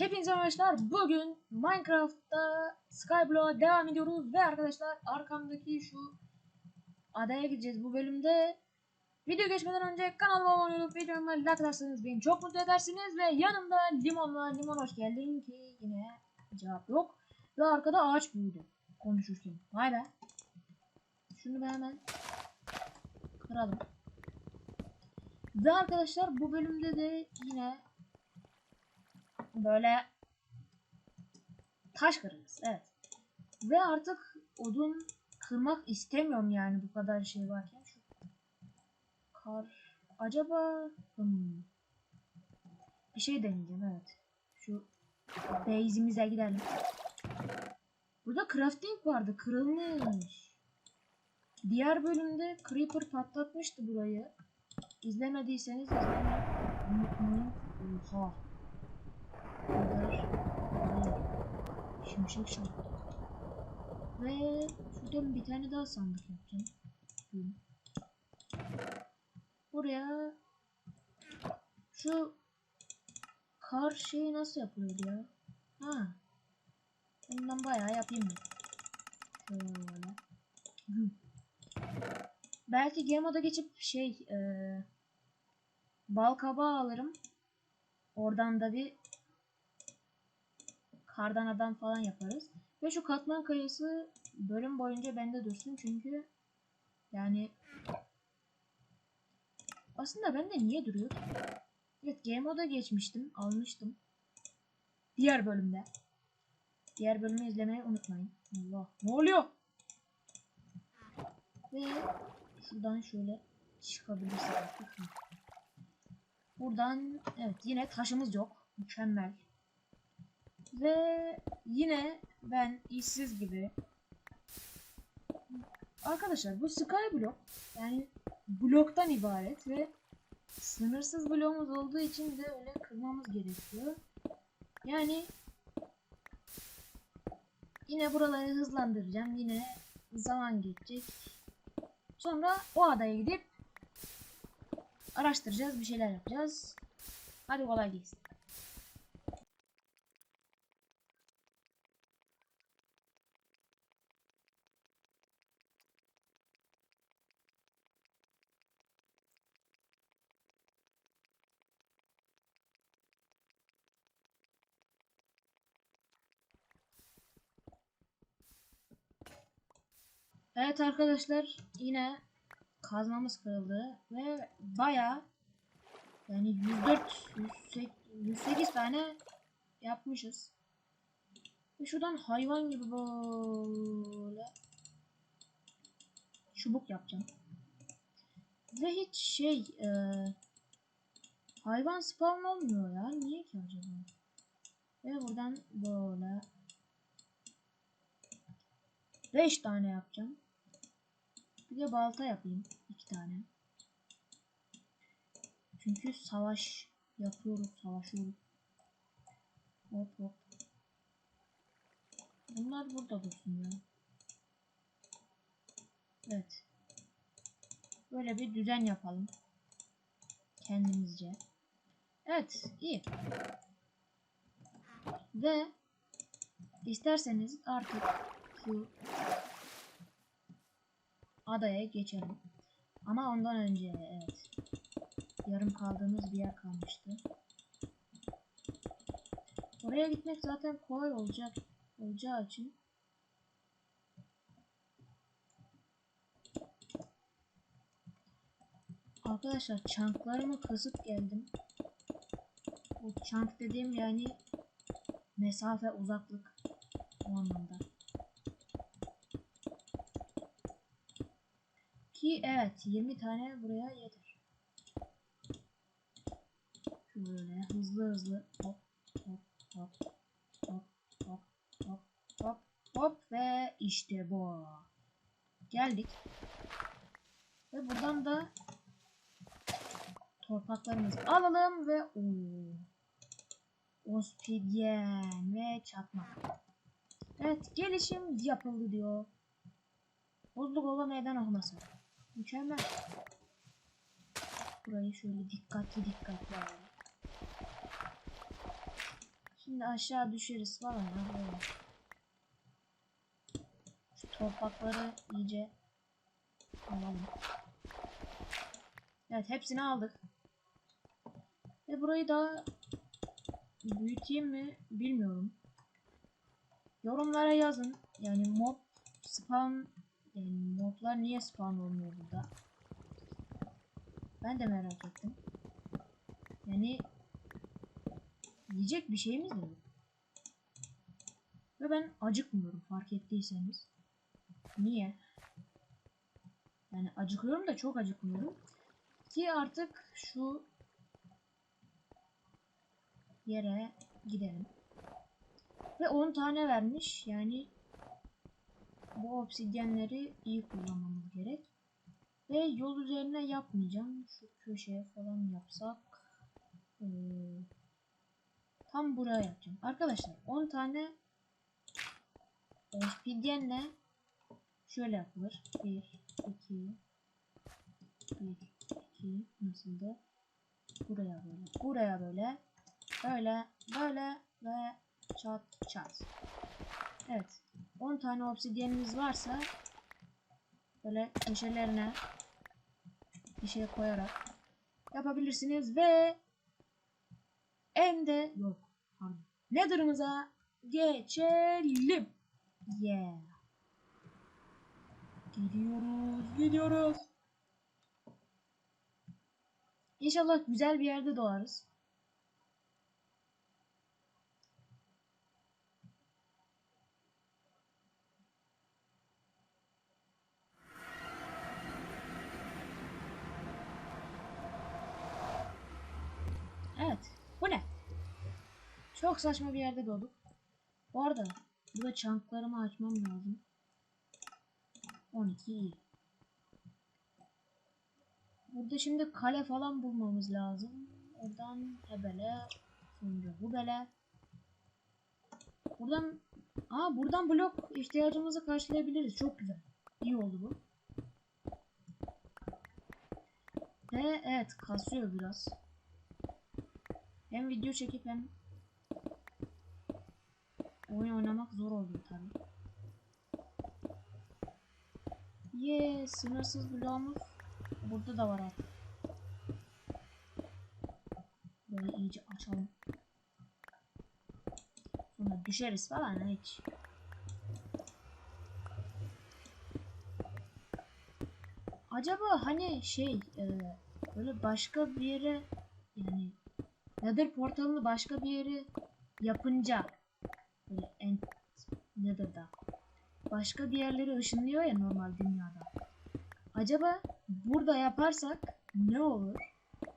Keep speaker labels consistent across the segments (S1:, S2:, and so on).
S1: Hepinize arkadaşlar bugün Minecraft'ta Skyblock'a devam ediyoruz ve arkadaşlar arkamdaki şu adaya gideceğiz bu bölümde. Video geçmeden önce kanalıma abone olup videoma like atarsanız beni çok mutlu edersiniz ve yanımda Limon var. Limon hoş geldin ki yine cevap yok. Ve arkada ağaç büyüdü konuşurken. Vay be. Şunu bir hemen kıralım. Ve arkadaşlar bu bölümde de yine böyle taş kırarız. Evet. Ve artık odun kırmak istemiyorum yani bu kadar şey varken. Şu kar acaba hmm. bir şey deneyeceğim evet. Şu base'imize gidelim. Burada crafting vardı. Kırılmış. Diğer bölümde Creeper patlatmıştı burayı. İzlemediyseniz izlemeyi unutmayın. Oha. kadar hayır. Şimşek çaktı. Ve şuradan bir tane daha sandık yapacağım. Hı. Buraya şu kar şeyi nasıl yapılıyor ya? Ha. Bundan bayağı yapayım mı? Şöyle. Belki game geçip şey eee bal alırım. Oradan da bir kardan adam falan yaparız. Ve şu katman kayası bölüm boyunca bende dursun çünkü yani aslında bende niye duruyor? Evet game moda geçmiştim. Almıştım. Diğer bölümde. Diğer bölümü izlemeyi unutmayın. Allah. Ne oluyor? Ve şuradan şöyle çıkabilirsek. Buradan evet yine taşımız yok. Mükemmel. Ve yine ben işsiz gibi Arkadaşlar bu Skyblock yani bloktan ibaret ve sınırsız bloğumuz olduğu için de öyle kırmamız gerekiyor. Yani yine buraları hızlandıracağım. Yine zaman geçecek. Sonra o adaya gidip araştıracağız, bir şeyler yapacağız. Hadi kolay gelsin. Evet arkadaşlar yine kazmamız kırıldı ve baya yani 104 108, 108 tane yapmışız. Ve şuradan hayvan gibi böyle çubuk yapacağım. Ve hiç şey e, hayvan spawn olmuyor ya. Niye ki acaba? Ve buradan böyle 5 tane yapacağım. Bir de balta yapayım. 2 tane. Çünkü savaş yapıyoruz, savaşıyoruz. Hop hop. Bunlar burada dursun ya. Evet. Böyle bir düzen yapalım. Kendimizce. Evet, iyi. Ve isterseniz artık şu adaya geçelim. Ama ondan önce evet. Yarım kaldığımız bir yer kalmıştı. Oraya gitmek zaten kolay olacak olacağı için Arkadaşlar çanklarımı kasıp geldim. Bu çank dediğim yani mesafe uzaklık o anlamda. Ki evet 20 tane buraya yeter. Şöyle hızlı hızlı hop hop hop hop hop hop hop hop ve işte bu. Geldik. Ve buradan da torpaklarımızı alalım ve ooo. Ospidyen ve çakmak. Evet gelişim yapıldı diyor. Buzluk ova meydan okuması. Mükemmel. Burayı şöyle dikkatli dikkatli alalım. Şimdi aşağı düşeriz falan böyle. Şu toprakları iyice alalım. Evet hepsini aldık. Ve burayı daha büyüteyim mi bilmiyorum. Yorumlara yazın. Yani mob spawn yani moblar niye spawn olmuyor burada? Ben de merak ettim. Yani yiyecek bir şeyimiz de yok. Ve ben acıkmıyorum fark ettiyseniz. Niye? Yani acıkıyorum da çok acıkmıyorum. Ki artık şu yere gidelim. Ve 10 tane vermiş. Yani bu obsidyenleri iyi kullanmamız gerek. Ve yol üzerine yapmayacağım. Şu köşeye falan yapsak. Ee, tam buraya yapacağım. Arkadaşlar 10 tane obsidyenle şöyle yapılır. 1, 2, 1, 2 nasıldı? Buraya böyle. Buraya böyle. Böyle, böyle ve çat çat. Evet. 10 tane obsidyeniniz varsa böyle köşelerine bir şey koyarak yapabilirsiniz ve ende yok pardon. Nether'ımıza geçelim. Yeah. Gidiyoruz, gidiyoruz. İnşallah güzel bir yerde doğarız. Evet. Bu ne? Çok saçma bir yerde doğduk. Bu arada burada çanklarımı açmam lazım. 12 iyi. Burada şimdi kale falan bulmamız lazım. Oradan hebele. Sonra bu bele. Buradan Aa buradan blok ihtiyacımızı karşılayabiliriz. Çok güzel. İyi oldu bu. Ve evet kasıyor biraz. Hem video çekip hem oyun oynamak zor oluyor tabi. Ye sınırsız bloğumuz burada da var artık. Böyle iyice açalım. Sonra düşeriz falan hiç. Acaba hani şey e, böyle başka bir yere yani Nether portalını başka bir yere yapınca en Nether'da başka bir yerlere ışınlıyor ya normal dünyada. Acaba burada yaparsak ne olur?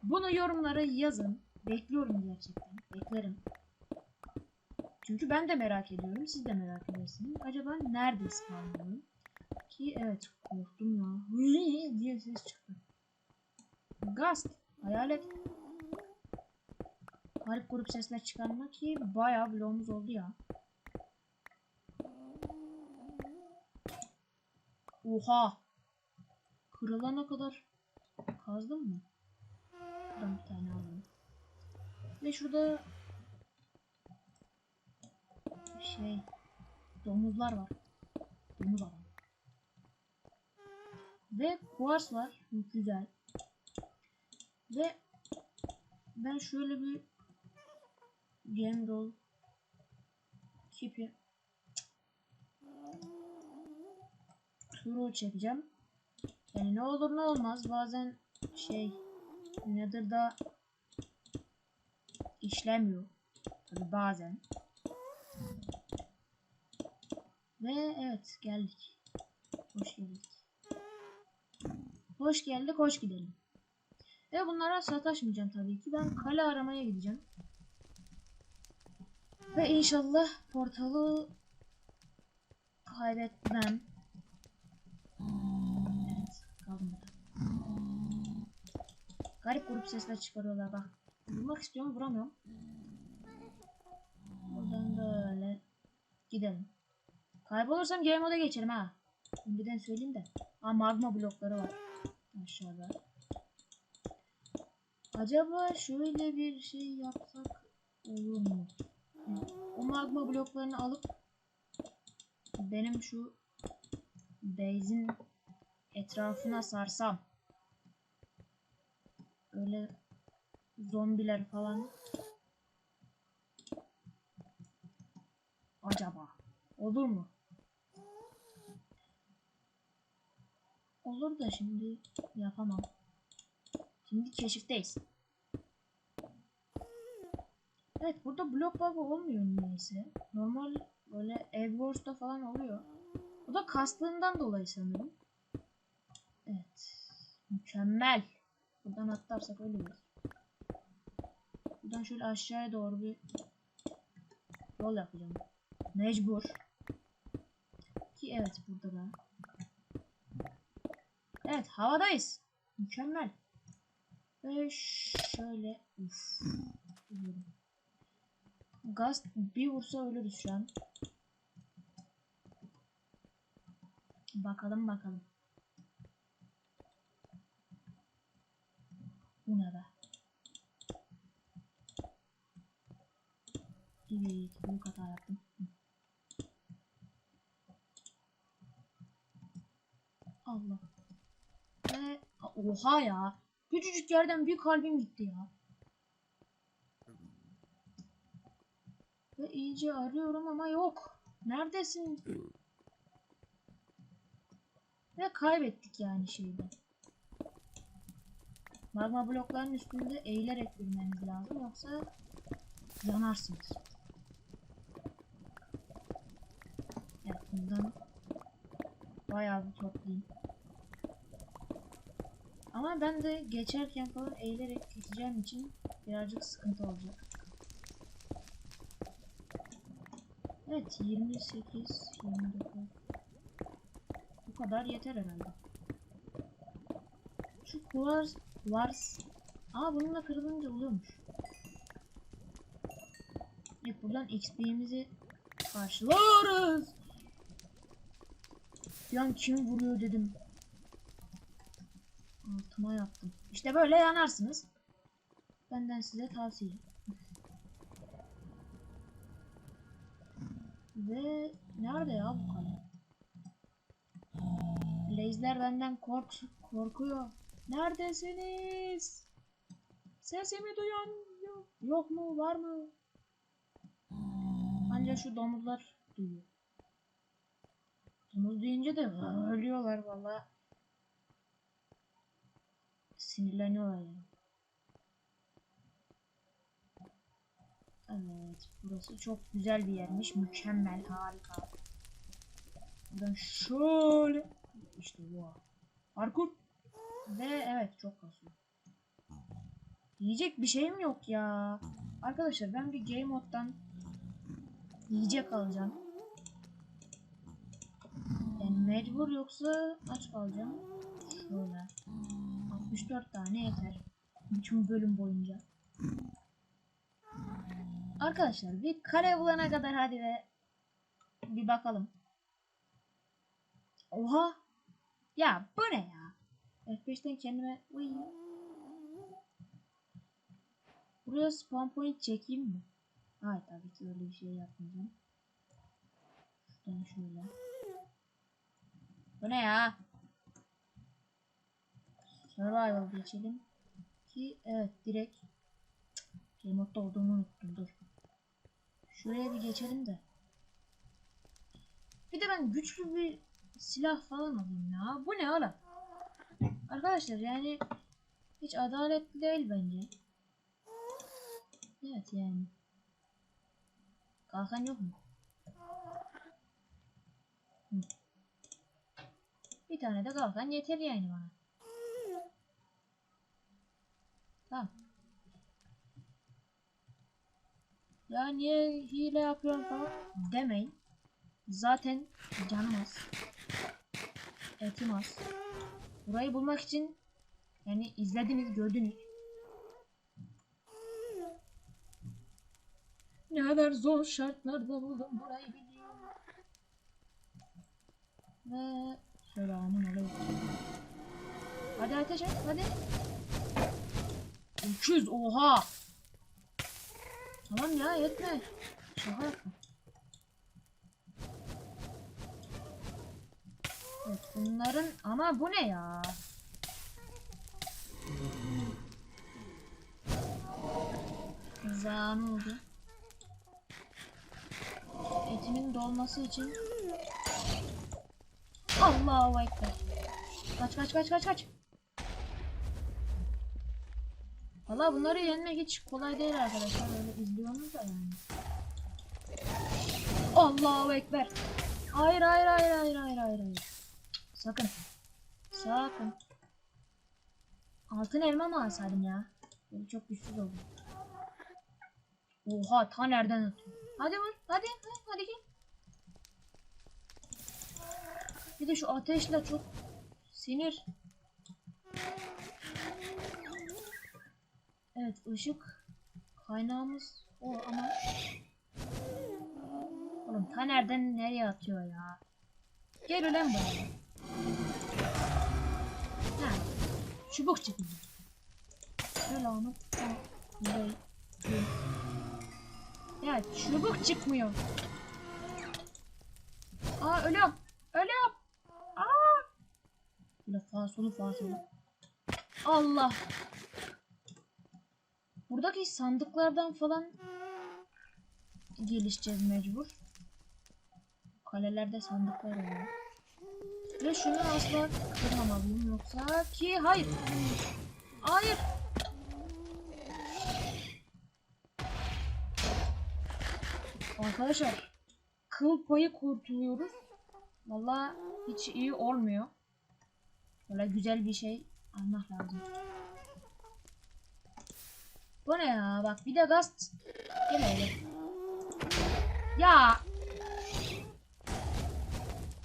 S1: Bunu yorumlara yazın. Bekliyorum gerçekten. Beklerim. Çünkü ben de merak ediyorum. Siz de merak edersiniz. Acaba nerede spawnlıyorum? Ki evet korktum ya. Hıy diye ses çıktı. Gast. Hayalet. Garip grup sesler çıkarma ki bayağı bloğumuz oldu ya. Oha. Kırılana kadar kazdım mı? Buradan bir tane alalım. Ve şurada şey domuzlar var. Domuz adam. Ve kuars var. Güzel. Ve ben şöyle bir game roll kipi turu çekeceğim. Yani ne olur ne olmaz bazen şey Nether'da işlemiyor. Tabi bazen. Ve evet geldik. Hoş geldik. Hoş geldik, hoş gidelim. Ve bunlara sataşmayacağım tabii ki. Ben kale aramaya gideceğim. Ve inşallah portalı kaybetmem. Evet, kaldım burada. Garip grup sesler çıkarıyorlar bak. Vurmak istiyorum, vuramıyorum. Buradan böyle gidelim. Kaybolursam game moda geçerim ha. Önceden söyleyeyim de. Ha magma blokları var. Aşağıda. Acaba şöyle bir şey yapsak olur mu? O magma bloklarını alıp benim şu base'in etrafına sarsam öyle zombiler falan acaba olur mu? Olur da şimdi yapamam. Şimdi keşifteyiz. Evet burada blok bug olmuyor niyeyse. Normal böyle Edwars'ta falan oluyor. Bu da kastığından dolayı sanırım. Evet. Mükemmel. Buradan atlarsak ölürüz. Buradan şöyle aşağıya doğru bir yol yapacağım. Mecbur. Ki evet burada da. Evet havadayız. Mükemmel. Ve şöyle. Uf. Ölüyorum. Gaz bir vursa ölürüz şu an. Bakalım bakalım. Bu ne be? Evet, büyük hata yaptım. Allah. Ve oha ya. Küçücük yerden bir kalbim gitti ya. İyice arıyorum ama yok. Neredesin? Ve kaybettik yani şeyde. Magma blokların üstünde eğilerek yürümeniz lazım yoksa yanarsınız. Evet bundan bayağı bir toplayayım. Ama ben de geçerken falan eğilerek geçeceğim için birazcık sıkıntı olacak. Evet 28, 29. Bu kadar yeter herhalde. Şu kuvars, kuvars. Aa bununla kırılınca oluyormuş. Evet buradan XP'mizi karşılarız. Bir an kim vuruyor dedim. Altıma yaptım. İşte böyle yanarsınız. Benden size tavsiye. Ve nerede ya bu kale? Blaze'ler benden kork korkuyor. Neredesiniz? Sesimi duyan yok, yok mu? Var mı? Ancak şu domuzlar duyuyor. Domuz deyince de ölüyorlar vallahi. Sinirleniyorlar yani. Evet, burası çok güzel bir yermiş. Mükemmel, harika. Buradan şöyle işte bu. Parkur. Ve evet çok kasıyor. Yiyecek bir şeyim yok ya. Arkadaşlar ben bir game moddan yiyecek alacağım. Yani mecbur yoksa aç kalacağım. Şöyle. 64 tane yeter. Bütün bölüm boyunca. Arkadaşlar bir kare bulana kadar hadi ve bir bakalım. Oha. Ya bu ne ya? F5'ten kendime Uy. Buraya spawn point çekeyim mi? Hayır tabii ki öyle bir şey yapmayacağım. Şuradan şöyle. Bu ne ya? Survival geçelim. Ki evet direkt Game modda olduğunu unuttum dur. Şuraya bir geçelim de. Bir de ben güçlü bir silah falan alayım ya. Bu ne oğlum? Arkadaşlar yani hiç adaletli değil bence. Evet yani. Kalkan yok mu? Bir tane de kalkan yeter yani bana. Tamam. Ya niye hile yapıyorum falan demeyin. Zaten canım az. Etim az. Burayı bulmak için yani izlediniz gördünüz. Ne kadar zor şartlarda buldum burayı biliyorum. Ve selamun aleyküm. Hadi ateş et hadi. 300 oha. Tamam ya yetme. Şaka yapma. Evet bunların ama bu ne ya? Za ne oldu? Etimin dolması için Allahu Ekber. Kaç kaç kaç kaç kaç. Valla bunları yenmek hiç kolay değil arkadaşlar. Öyle izliyorsunuz da yani. Allahu Ekber. Hayır hayır hayır hayır hayır hayır. hayır. Sakın. Sakın. Altın elma mı alsaydım ya? Böyle çok güçsüz oldum. Oha ta nereden atıyor? Hadi vur. Hadi, hadi gel. Bir de şu ateşle çok sinir. Evet ışık kaynağımız o ama Oğlum ta nereden nereye atıyor ya? Gel ulan buraya. Ha. Çubuk çıkıyor. Şöyle onu. Burayı. Ya çubuk çıkmıyor. Aa ölüyorum. Ölüyorum. Aa. Böyle fasolu fasolu. Allah. Buradaki sandıklardan falan gelişeceğiz mecbur. Kalelerde sandıklar oluyor. Ve şunu asla kırmamalıyım yoksa ki hayır. Hayır. Arkadaşlar kıl payı kurtuluyoruz. Valla hiç iyi olmuyor. Böyle güzel bir şey almak lazım. Bu ne ya? Bak bir de gaz. Gel. Ya.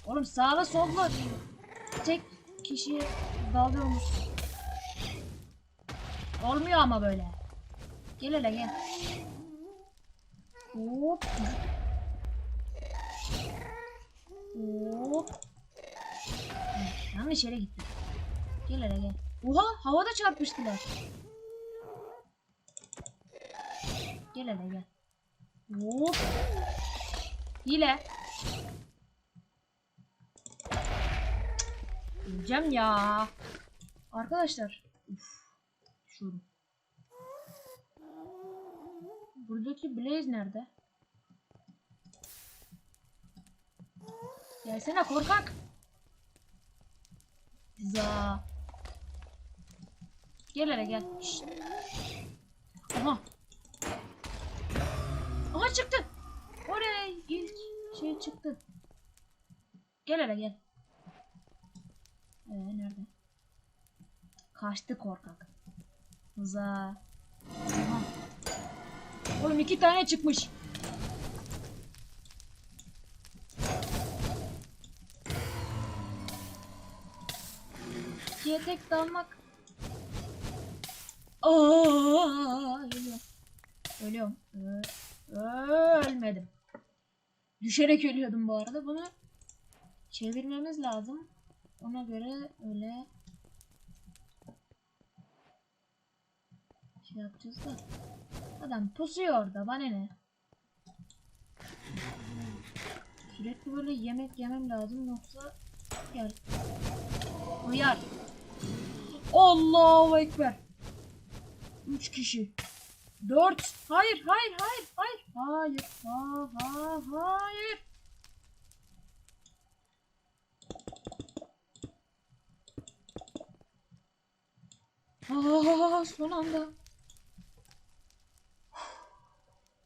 S1: Oğlum sağla solla tek kişi dalıyormuş. Olmuyor ama böyle. Gel hele gel. Hop. Hop. Yanlış yere gittik. Gel hele gel. Oha havada çarpıştılar. Gel hele gel. Hop. Hile. Öleceğim ya. Arkadaşlar. Uf. Şurada. Buradaki Blaze nerede? Gelsene korkak. Za. Gel hele gel. Şşt. Aha. Aha çıktı. Oraya ilk şey çıktı. Gel hele gel. Ee nerede? Kaçtı korkak. Za. Aha. Oğlum iki tane çıkmış. İkiye tek dalmak. Aa, ölüyorum. Ölüyorum. Ö- Ölmedim. Düşerek ölüyordum bu arada. Bunu çevirmemiz lazım. Ona göre öyle şey yapacağız da. Adam pusuyor orada. Bana ne? Sürekli böyle yemek yemem lazım yoksa gel. Uyar. Allahu Ekber. Üç kişi. Dört. Hayır, hayır, hayır, hayır. Hayır, ha, ha, hayır. Aa, son anda.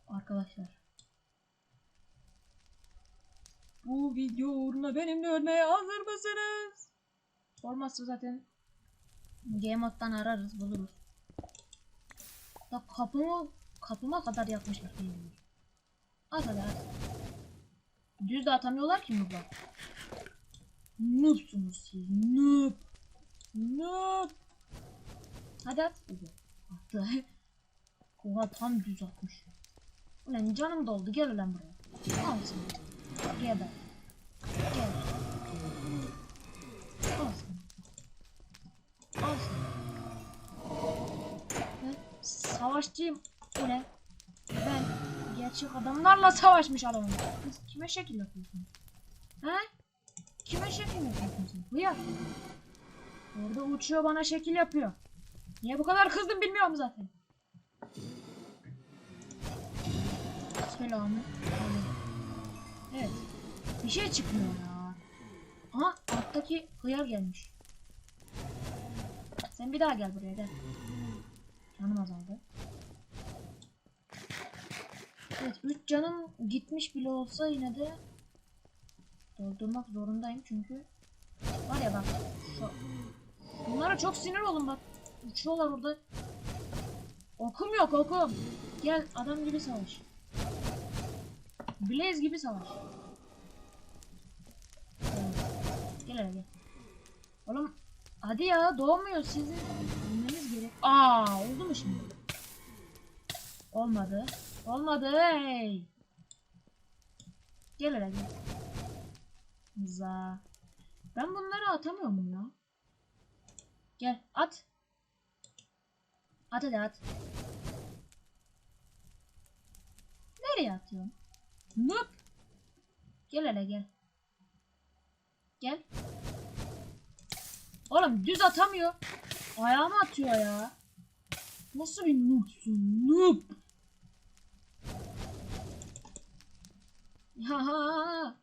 S1: Arkadaşlar. Bu video uğruna benimle ölmeye hazır mısınız? Olmazsa zaten Game Mode'dan ararız buluruz. Bak kapımı kapıma kadar yapmışlar geliyor. At hadi at. Düz de atamıyorlar ki noob'lar. Noob'sunuz siz. Noob. Noob. Hadi at. Attı. Oha tam düz atmış. Ulan canım doldu gel ulan buraya. Al seni. Geber. Gel. Al seni. Al seni. Savaşçıyım. Ulan. Ben gerçek adamlarla savaşmış adam. Kız kime şekil yapıyorsun? He? Kime şekil yapıyorsun? Hıyar. Orada uçuyor bana şekil yapıyor. Niye bu kadar kızdım bilmiyorum zaten. Selamı. Evet. Bir şey çıkmıyor ya. Aha alttaki hıyar gelmiş. Sen bir daha gel buraya gel. Canım azaldı. Evet 3 canım gitmiş bile olsa yine de doldurmak zorundayım çünkü. Var ya bak şu bunlara çok sinir olun bak. Uçuyorlar orada okum yok okum. Gel adam gibi savaş. Blaze gibi savaş. Gel hele oğlum hadi ya doğmuyor. Sizin bilmeniz gerek aa oldu mu şimdi? Olmadı olmadı hey gel hele gel za ben bunları atamıyor muyum ya gel at at hadi at nereye atıyorsun Noob. Gel hele gel. Gel. Oğlum düz atamıyor. Ayağıma atıyor ya. Nasıl bir noobsun? Noob. Ha ha.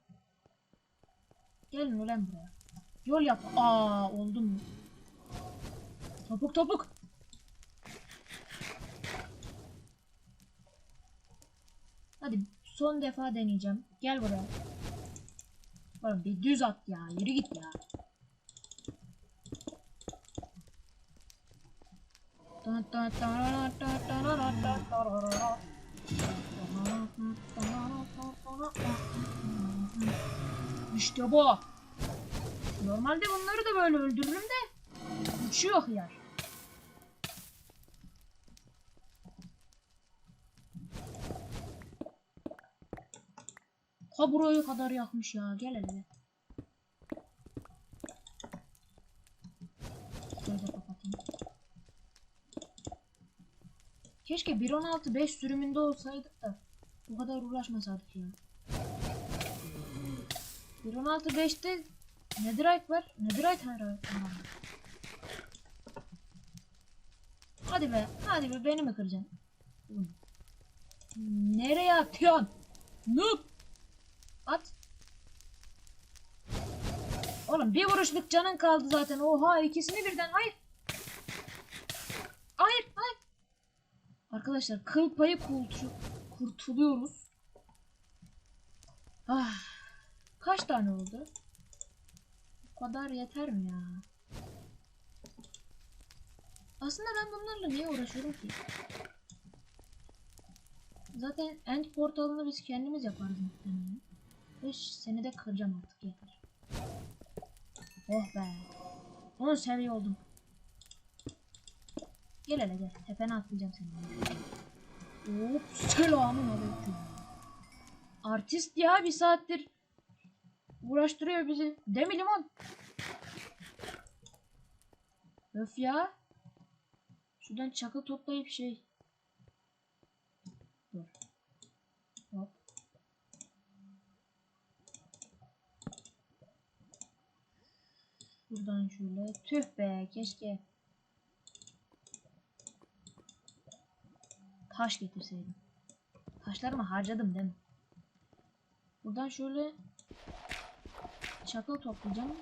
S1: Gelin ulan buraya. Yol yap. Aa oldu mu? Topuk topuk. Hadi son defa deneyeceğim. Gel buraya. Oğlum bir düz at ya. Yürü git ya. İşte bu. Normalde bunları da böyle öldürürüm de uçuyor hıyar. Ha burayı kadar yakmış ya. Gel hele. Şöyle kapatayım. Keşke 1.16 5 sürümünde olsaydık da bu kadar uğraşmasaydık ya. 1.16 5'te Netherite var. Netherite her tamam. Hadi be. Hadi be beni mi kıracaksın? Nereye atıyorsun? Noob. At. Oğlum bir vuruşluk canın kaldı zaten. Oha ikisini birden. Hayır. Hayır hayır. Arkadaşlar kıl payı kurtu- kurtuluyoruz. Ah. Kaç tane oldu? Bu kadar yeter mi ya? Aslında ben bunlarla niye uğraşıyorum ki? Zaten end portalını biz kendimiz yaparız muhtemelen. 5 seni de kıracağım artık yeter. Oh be. 10 seviye oldum. Gel hele gel. Tepene atlayacağım seni. Hop selamun aleyküm. Artist ya bir saattir uğraştırıyor bizi. Değil mi limon? Öf ya. Şuradan çakıl toplayıp şey. Dur. Hop. Buradan şöyle. Tüh be keşke. Taş getirseydim. Taşlarımı harcadım değil mi? Buradan şöyle çakıl toplayacağım.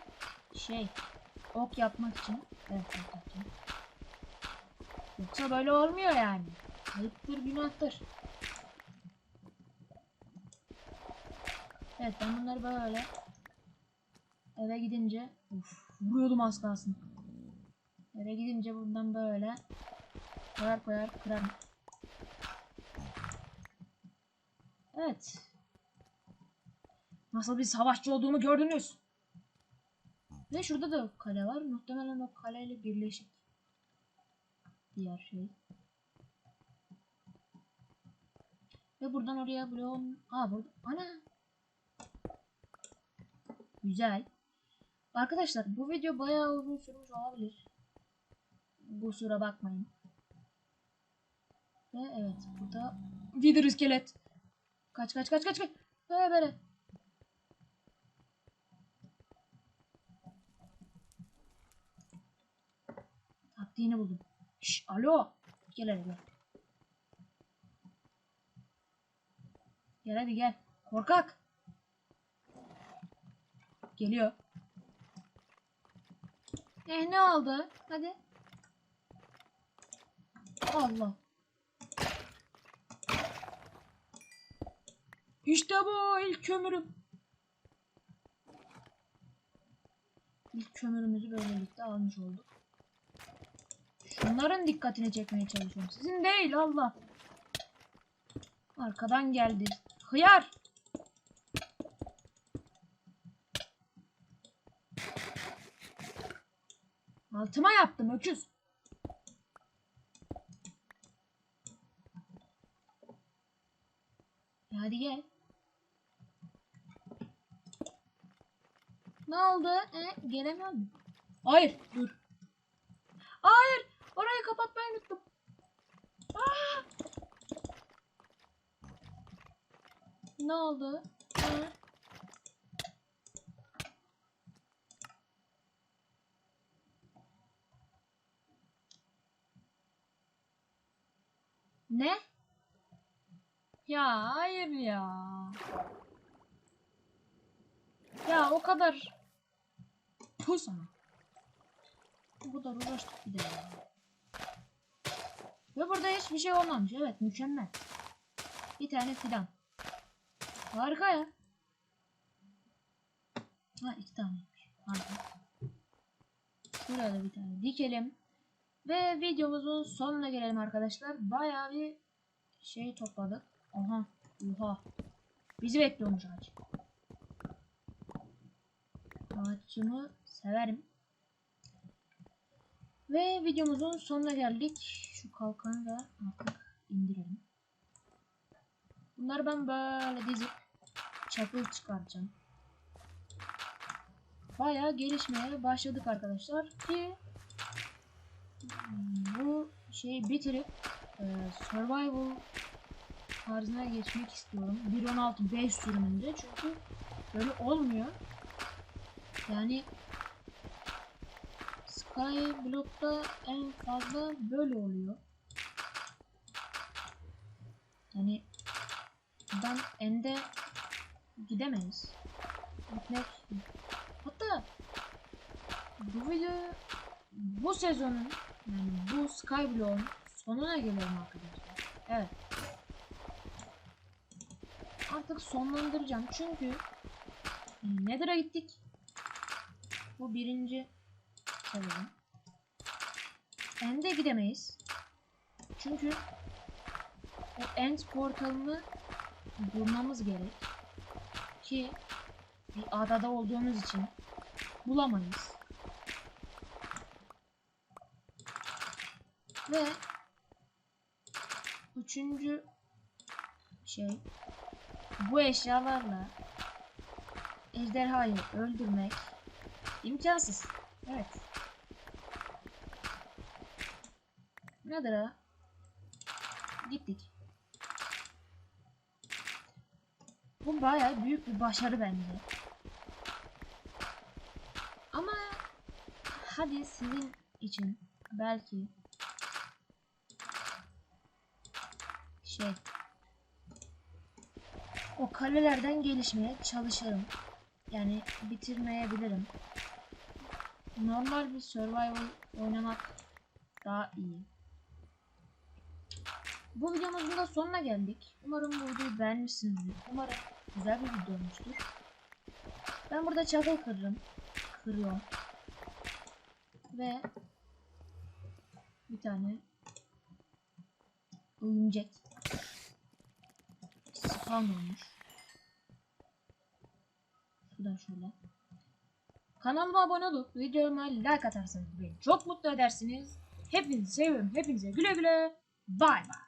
S1: Şey ok yapmak için. Evet ok yapacağım. Yoksa böyle olmuyor yani. Ayıptır günahtır. Evet ben bunları böyle eve gidince uf, vuruyordum az kalsın. Eve gidince bundan böyle koyar koyar kırarım. Evet. Nasıl bir savaşçı olduğumu gördünüz. Ve şurada da kale var. Muhtemelen o kaleyle birleşik diğer şey. Ve buradan oraya bloğum... Aa burada... Ana! Güzel. Arkadaşlar bu video bayağı uzun sürmüş olabilir. Kusura bakmayın. Ve evet burada Wither iskelet. Kaç kaç kaç kaç kaç. Böyle böyle. Taktiğini buldum. Şş, alo. Gel hadi gel. Gel hadi gel. Korkak. Geliyor. Eh ne oldu? Hadi. Allah. İşte bu ilk kömürüm. İlk kömürümüzü böylelikle almış olduk. Şunların dikkatini çekmeye çalışıyorum. Sizin değil Allah. Arkadan geldi. Hıyar. Altıma yaptım öküz. E hadi gel. Ne oldu? E, gelemiyor musun? Hayır, dur. Hayır, orayı kapatmayı unuttum. Aa! Ne oldu? E? Ne? Ya hayır ya. Ya o kadar pus ama. Bu kadar uğraştık bir de ya. Ve burada hiçbir şey olmamış. Evet mükemmel. Bir tane fidan. Harika ya. Ha iki taneymiş. Harika. Şuraya da bir tane dikelim. Ve videomuzun sonuna gelelim arkadaşlar. Bayağı bir şey topladık. Aha. Oha. Bizi bekliyormuş ağaç. Ağaçımı severim. Ve videomuzun sonuna geldik. Şu kalkanı da artık indirelim. Bunları ben böyle dizip çakıl çıkartacağım. Bayağı gelişmeye başladık arkadaşlar ki bu şeyi bitirip e, survival tarzına geçmek istiyorum. 1.16.5 sürümünde çünkü böyle olmuyor. Yani Skyblock'ta en fazla böyle oluyor. Yani ben ende gidemeyiz. Gitmek hatta bu video bu sezonun yani bu Skyblock'un sonuna geliyorum arkadaşlar. Evet. Artık sonlandıracağım çünkü Nether'a gittik. Bu birinci sezon. End'e gidemeyiz. Çünkü o End portalını bulmamız gerek. Ki bir adada olduğumuz için bulamayız. Ve üçüncü şey bu eşyalarla ejderhayı öldürmek imkansız. Evet. Nedir ha? Gittik. Bu bayağı büyük bir başarı bence. Ama hadi sizin için belki şey o kalelerden gelişmeye çalışırım. Yani bitirmeyebilirim. Normal bir survival oynamak daha iyi. Bu videomuzun da sonuna geldik. Umarım bu videoyu beğenmişsinizdir. Umarım güzel bir video olmuştur. Ben burada çakıl kırırım. Kırıyorum. Ve bir tane oyuncak spawn olmuş. Şuradan şöyle. Kanalıma abone olup videoma like atarsanız beni çok mutlu edersiniz. Hepinizi seviyorum. Hepinize güle güle. Bay bay.